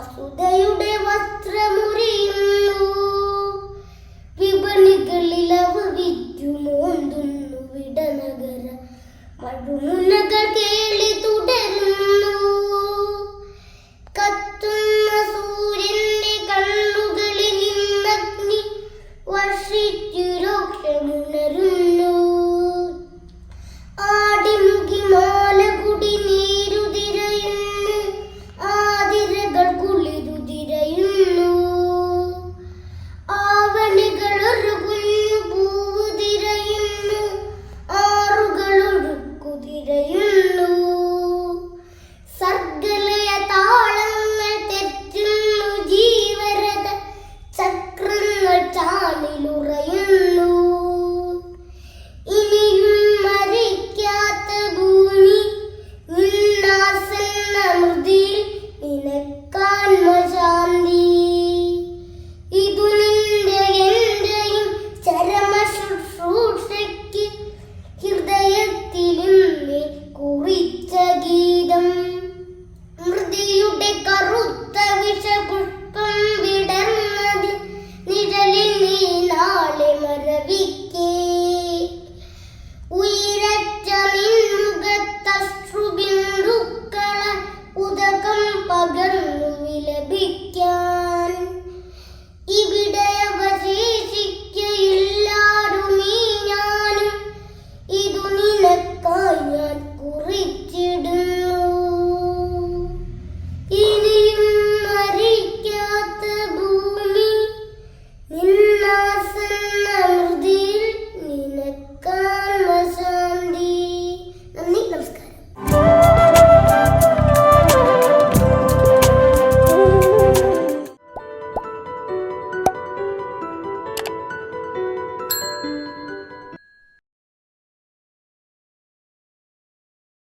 വസുതയുടെ വസ്ത്രമുറിയുന്നു. വിപണികളിൽ അവ വിറ്റുമോന്തുന്നു വിടനഗര മഴുമുനകൾ കേളി തുടരുന്നു. കത്തുന്ന സൂര്യന്റെ കണ്ണുകളിൽ നിന്നഗ്നി വർഷിച്ചു രോക്ഷമുണരുന്നു. റബ്ബിക്ക് ഉയരറ്റ നിൻമുഖത്തശ്രുബിന്ദുക്കള ഉദകം പകർന്നു വിലപിക്കാൻ. ഇവ